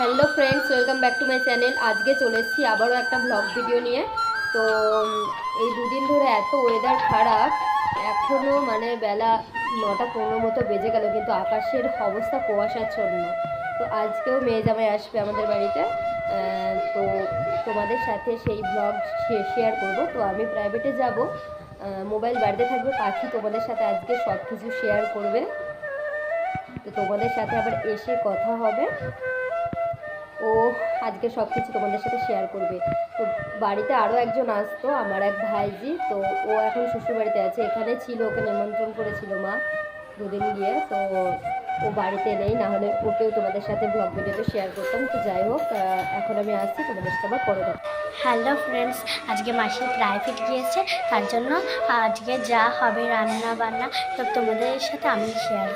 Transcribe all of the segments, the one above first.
Hello friends, welcome back to my channel. আজকে চলে এসেছি আবারও একটা ব্লগ ভিডিও নিয়ে। তো এই দুদিন ধরে এত ওয়েদার খারাপ এখনও মানে বেলা নটা পনেরো মতো বেজে গেল, কিন্তু আকাশের অবস্থা কুয়াশাচ্ছন্ন তো আজকেও মেয়ে জামাই আসবে আমাদের বাড়িতে। তো তোমাদের সাথে সেই ব্লগ শেয়ার করব। তো আমি প্রাইভেটে যাব। মোবাইল বাড়িতে থাকবে, পাখি তোমাদের সাথে আজকে সব কিছু শেয়ার করবে। তো তোমাদের সাথে আবার এসে কথা হবে। ও আজকে সব কিছু তোমাদের সাথে শেয়ার করবে। তো বাড়িতে আরও একজন আসতো, আমার এক ভাইজি। তো ও এখন শ্বশুরবাড়িতে আছে। এখানে ছিল, ওকে নিমন্ত্রণ করেছিল মা দুদিন গিয়ে। তো ও বাড়িতে নেই না হলে ওকেও তোমাদের সাথে ব্লগ ভিডিওতে শেয়ার করতাম। তো যাই হোক এখন আমি আসছি তোমাদের সাথে আবার পরে কথা হ্যালো ফ্রেন্ডস আজকে মাসি প্রাইভেট গিয়েছে তার জন্য আজকে যা হবে রান্না বান্না সব তোমাদের সাথে আমি শেয়ার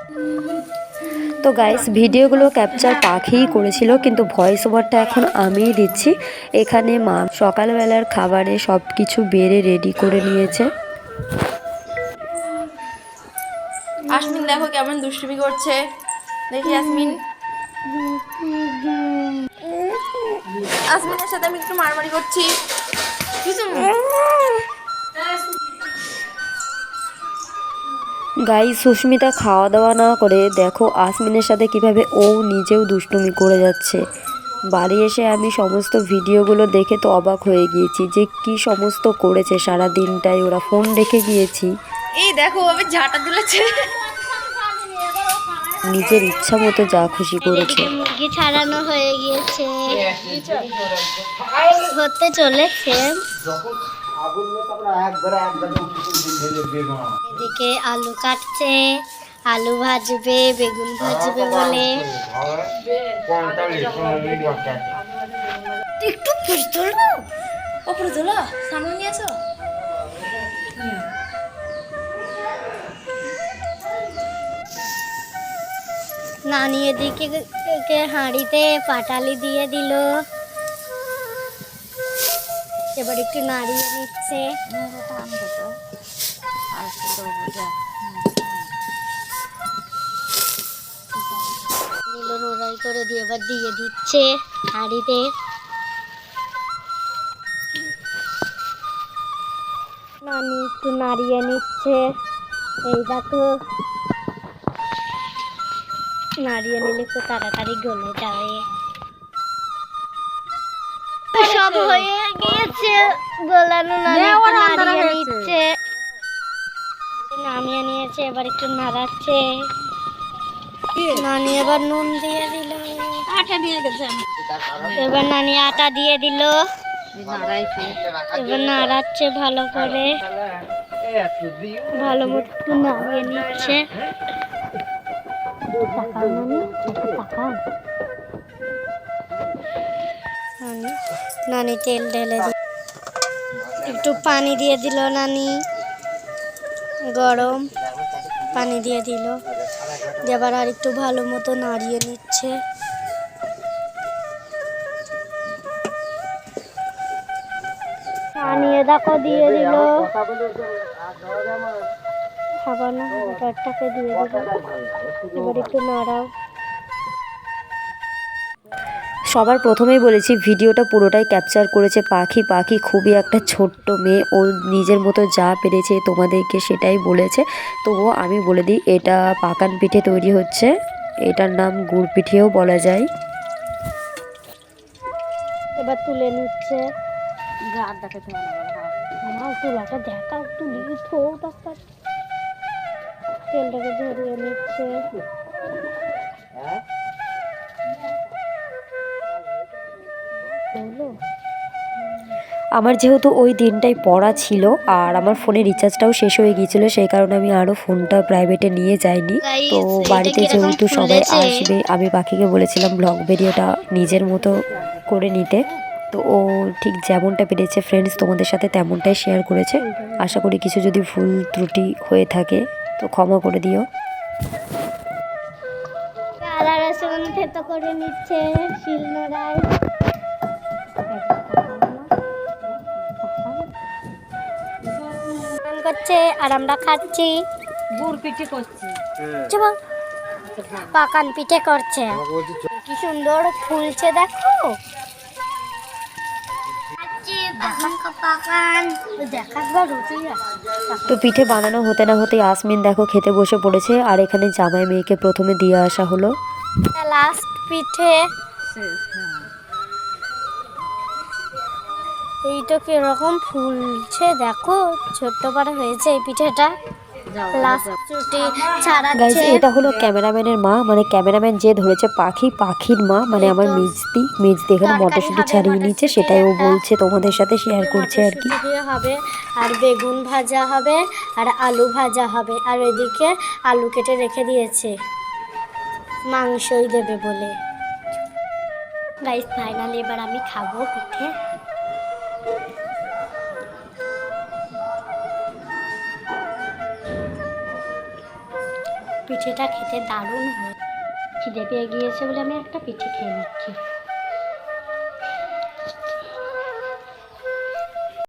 তো গাইস ভিডিওগুলো ক্যাপচার পাখিই করেছিল কিন্তু ভয়েস ওভারটা এখন আমিই দিচ্ছি। এখানে মা সকালবেলার খাবারে সব কিছু বেড়ে রেডি করে নিয়েছে। আসমিন দেখো কেমন দুষ্টুমি করছে। দেখি আসমিন। আসমিনের সাথে আমি একটু মারামারি করছি। গাই সুস্মিতা খাওয়া দাওয়া না করে দেখো আসমিনের সাথে কীভাবে ও নিজেও দুষ্টুমি করে যাচ্ছে। বাড়ি এসে আমি সমস্ত ভিডিওগুলো দেখে তো অবাক হয়ে গিয়েছি যে কি সমস্ত করেছে সারা দিনটাই ওরা ফোন রেখে গিয়েছি। এই দেখো আমি ঝাঁটা তুলেছে। নিজের ইচ্ছা মতো যা খুশি করেছে। মুরগি ছাড়ানো হয়ে গিয়েছে। হতে চলেছে। এদিকে আলু কাটছে আলু ভাজবে বেগুন ভাজবে বলে। একটু ওপরে তোলো সামনে নিয়ে আসো নানি এদিকে কে হাঁড়িতে পাটালি দিয়ে দিল। এবার একটু নাড়িয়ে নিচ্ছে। নোড়াই করে দিয়ে এবার দিয়ে দিচ্ছে হাঁড়িতে। নানি একটু নাড়িয়ে নিচ্ছে। এই দেখো নাড়িয়ে নিলে একটু তাড়াতাড়ি গলে যাবে সব হয়ে গিয়েছে গোলানো নানি নাড়িয়ে নিচ্ছে। নামিয়ে নিয়েছে এবার একটু নাড়াচ্ছে। নানি এবার নুন দিয়ে দিল। আটা নিয়ে গেছে। এবার নানি আটা দিয়ে দিল। এবার নাড়াচ্ছে ভালো করে। ভালো মতো নাড়িয়ে নিচ্ছে। নানি তেল ঢেলে একটু পানি দিয়ে দিল নানি। গরম পানি দিয়ে দিল। আবার আর একটু ভালো মতো নাড়িয়ে নিচ্ছে। নানিয়ে দেখো দিয়ে না ডরটাকে দিয়ে দিল। এবার একটু নাড়াও। সবার প্রথমেই বলেছি ভিডিওটা পুরোটাই ক্যাপচার করেছে পাখি। পাখি খুবই একটা ছোট্ট মেয়ে। ও নিজের মতো যা পেরেছে তোমাদেরকে সেটাই বলেছে। তবুও আমি বলে দিই এটা পাকান পিঠে তৈরি হচ্ছে। এটার নাম গুড় পিঠেও বলা যায়। এবার তুলে নিচ্ছে। আমার তুলাটা দেখা তুলি তেলটাকে ঝরিয়ে নিচ্ছে হলো আমার যেহেতু ওই দিনটাই পড়া ছিল আর আমার ফোনে রিচার্জটাও শেষ হয়ে গিয়েছিল সেই কারণে আমি আরও ফোনটা প্রাইভেটে নিয়ে যাইনি। তো বাড়িতে যেহেতু সবাই আসবে আমি পাখিকে বলেছিলাম ব্লগ ভিডিওটা নিজের মতো করে নিতে। তো ও ঠিক যেমনটা পেরেছে ফ্রেন্ডস তোমাদের সাথে তেমনটাই শেয়ার করেছে। আশা করি কিছু যদি ভুল ত্রুটি হয়ে থাকে তো ক্ষমা করে দিও। আদা রসুন থেতো করে নিচ্ছে শিলনোড়ায়। করছে আর আমরা খাচ্ছি। গুড় পিঠে করছি। চুপ। পাকান পিঠে করছে। কি সুন্দর ফুলছে দেখো। তো পিঠে বানানো হতে না হতে আসমিন দেখো খেতে বসে পড়েছে আর এখানে জামাই মেয়েকে প্রথমে দিয়ে আসা হলো। লাস্ট পিঠে। এইটা কীরকম ফুলছে দেখো ছোট্ট পাড়া হয়েছে এই পিঠেটা। গাইজ এটা হলো ক্যামেরাম্যানের মা মানে ক্যামেরাম্যান যে ধরেছে পাখি পাখির মা মানে আমার মিজদি। মিজদি এখানে মটরশুঁটি ছাড়িয়ে নিচ্ছে সেটাই ও বলছে তোমাদের সাথে শেয়ার করছে আর কি। হবে আর বেগুন ভাজা হবে আর আলু ভাজা হবে আর এদিকে আলু কেটে রেখে দিয়েছে। মাংসই দেবে বলে। গাইস ফাইনালি এবার আমি খাব পিঠে। পিঠেটা খেতে দারুণ হয় খিদে পেয়ে গিয়েছে বলে আমি একটা পিঠে খেয়ে নিচ্ছি।